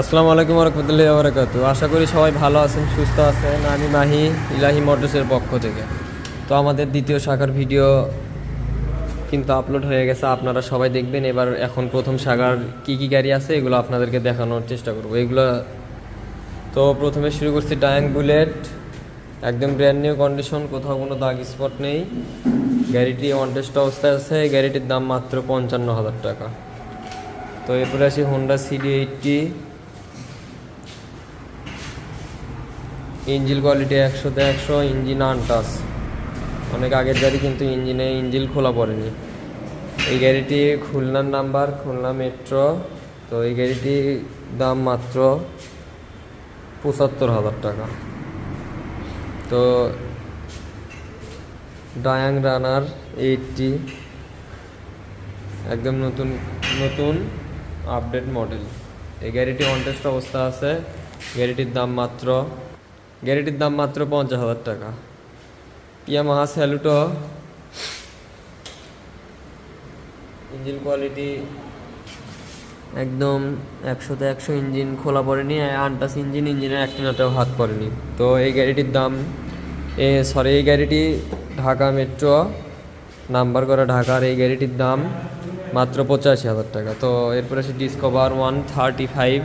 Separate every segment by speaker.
Speaker 1: আসসালামু আলাইকুম রহমতুল্লাহ বারাকাতু আশা করি সবাই ভালো আছেন, সুস্থ আছেন। আমি মাহি, ইলাহি মোটরসের পক্ষ থেকে। তো আমাদের দ্বিতীয় শাখার ভিডিও কিন্তু আপলোড হয়ে গেছে। আপনারা সবাই দেখবেন, এবার এখন প্রথম শাখার কি কি গাড়ি আছে, এগুলো আপনাদেরকে দেখানোর চেষ্টা করব। এগুলো তো প্রথমে শুরু করছি ডায়াং বুলেট একদম ব্র্যান্ড নিউ কন্ডিশন কোথাও কোনো দাগ স্পট নেই। গাড়িটি অনটেস্ট অবস্থায় আছে। গাড়িটির দাম মাত্র পঞ্চান্ন হাজার টাকা। তো এরপরে আসি Honda CD eighty engine quality একশোতে একশো, ইঞ্জিন আনটাস অনেক আগের গাড়ি কিন্তু ইঞ্জিনে ইঞ্জিল খোলা পড়েনি। এই গাড়িটি খুলনার নাম্বার, খুলনা মেট্রো। তো এই গাড়িটির দাম মাত্র পঁচাত্তর হাজার টাকা। তো ডায়াং রানার এইটটি, একদম নতুন নতুন আপডেট মডেল এই গাড়িটি অনটেস্ট অবস্থা আছে। গাড়িটির দাম মাত্র গাড়িটির দাম মাত্র পঞ্চাশ হাজার টাকা। Yamaha Saluto. ইঞ্জিন কোয়ালিটি একদম একশোতে একশো ইঞ্জিন খোলা পড়েনি আনটাস ইঞ্জিন ইঞ্জিনের একটিনাতেও হাত পড়েনি। তো এই গাড়িটির দাম, এ সরি এই গাড়িটি ঢাকা মেট্রো, নাম্বার করা ঢাকার এই গাড়িটির দাম মাত্র পঁচাশি হাজার টাকা। তো এরপরে আছে ডিসকভার ওয়ান থার্টি ফাইভ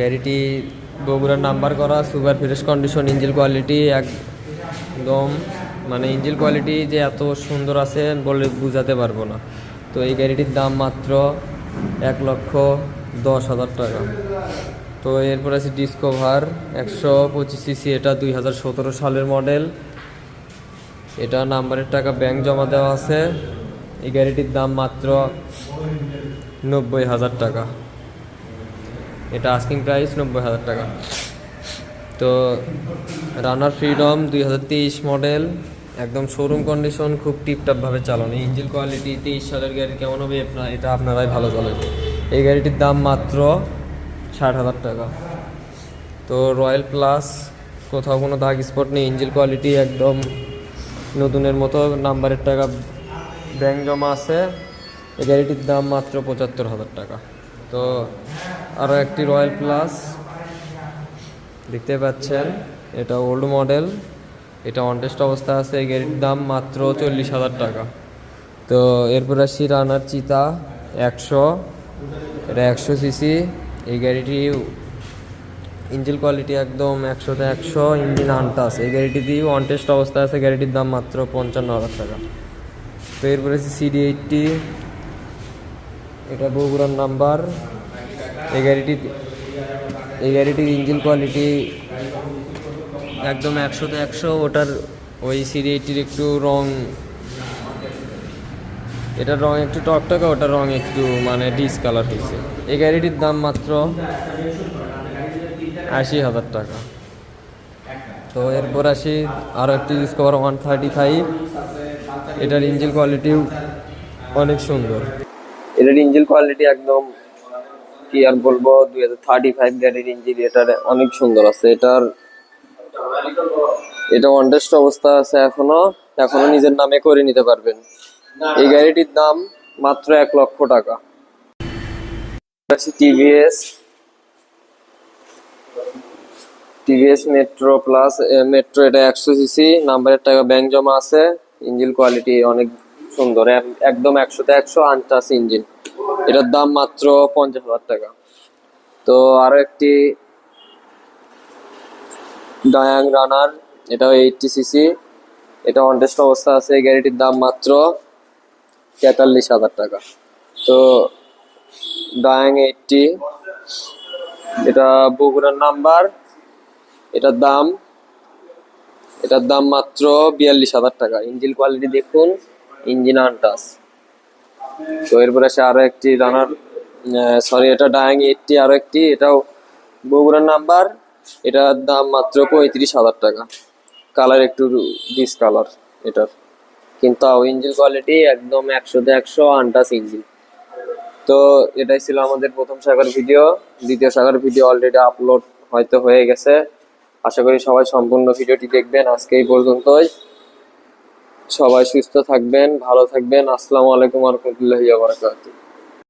Speaker 1: গাড়িটি বগুড়ার নাম্বার করা super fresh condition engine quality একদম মানে ইঞ্জিন কোয়ালিটি যে এত সুন্দর আছে বলে বোঝাতে পারব না। তো এই গাড়িটির দাম মাত্র এক লক্ষ দশ হাজার টাকা। তো এরপর আছে ডিসকভার একশো পঁচিশ সিসি এটা দুই হাজার সতেরো সালের মডেল এটা নাম্বারের টাকা ব্যাংক জমা দেওয়া আছে। এই গাড়িটির দাম মাত্র নব্বই হাজার টাকা। এটা আস্কিং প্রাইস নব্বই হাজার টাকা। তো রানার ফ্রিডম দুই হাজার তেইশ মডেল একদম শোরুম কন্ডিশন খুব টিপটাপভাবে চালানো। ইঞ্জিন কোয়ালিটি তেইশ সালের গাড়ি কেমন হবে আপনার এটা আপনারাই ভালো চলেন এই গাড়িটির দাম মাত্র ষাট হাজার টাকা। তো রয়্যাল প্লাস কোথাও কোনো দাগ স্পট নেই ইঞ্জিন কোয়ালিটি একদম নতুনের মতো নাম্বারের টাকা ব্যাংক জমা আছে। এই গাড়িটির দাম মাত্র পঁচাত্তর হাজার টাকা। তো আরও একটি রয়্যাল প্লাস। দেখতে পাচ্ছেন, এটা ওল্ড মডেল। এটা অনটেস্ট অবস্থা আছে এই গাড়ির দাম মাত্র চল্লিশ হাজার টাকা। তো এরপর আসি রানার চিতা একশো। এটা একশো সিসি, এই গাড়িটি ইঞ্জিন কোয়ালিটি একদম একশোতে একশো, ইঞ্জিন আনটাস এই গাড়িটি দিয়ে অনটেস্ট অবস্থা আছে, গাড়িটির দাম মাত্র পঞ্চান্ন হাজার টাকা। তো এরপরে আছে সিডি এইটটি এটা বগুড়ার নাম্বার। এই গাড়িটি, এই ইঞ্জিন কোয়ালিটি একদম একশোতে একশো, ওটার ওই এইটটির একটু রং, এটার রং একটু টকটকে, ওটার রং একটু মানে ডিস কালার হয়েছে এই দাম মাত্র আশি হাজার টাকা। তো এরপর আসি আরও একটি ডিসকভার ওয়ান থার্টি ফাইভ এটার ইঞ্জিন কোয়ালিটিও অনেক সুন্দর। এটার ইঞ্জিন কোয়ালিটি একদম কি আর বলব, দুই হাজার থার্টি ফাইভ গাড়ির ইঞ্জিন এটার অনেক সুন্দর আছে। এটার, এটা অনটেস্ট অবস্থা আছে এখনও। এখনও নিজের নামে করে নিতে পারবেন। এই গাড়িটির দাম মাত্র এক লক্ষ টাকা। TVS TVS Metro plus Metro এটা একশো সিসি নাম্বারের টাকা ব্যাংক জমা আছে। ইঞ্জিন কোয়ালিটি অনেক সুন্দর একদম একশোতে একশো আনটাস ইঞ্জিন এটার দাম মাত্র পঞ্চাশ হাজার টাকা। তো আরও একটি ডায়াং রানার এটাও এইটটি সিসি এটা অনটেস্ট অবস্থা আছে, এই গাড়িটির দাম মাত্র তেতাল্লিশ হাজার টাকা। তো ডায়াং এইটটি এটা বগুড়ার নাম্বার, এটার দাম এটার দাম মাত্র বিয়াল্লিশ হাজার টাকা। ইঞ্জিন কোয়ালিটি দেখুন ইঞ্জিন আনটাস তো এরপরে আসে আরও একটি রানার সরি এটা ডায়াং এইটটি আরও একটি, এটাও বগুড়ার নাম্বার এটার দাম মাত্র পঁয়ত্রিশ হাজার টাকা। কালার একটু ডিস কালার এটার। কিন্তু ইঞ্জিন কোয়ালিটি একদম একশোতে একশো আনটাস ইঞ্জিন তো এটাই ছিল আমাদের প্রথম শাখার ভিডিও দ্বিতীয় শাখার ভিডিও অলরেডি আপলোড হয়তো হয়ে গেছে। আশা করি সবাই সম্পূর্ণ ভিডিওটি দেখবেন আজকে এই পর্যন্তই। সবাই সুস্থ থাকবেন ভালো থাকবেন। আসসালামু আলাইকুম রহমতুল্লাহি বারাকাতুহু।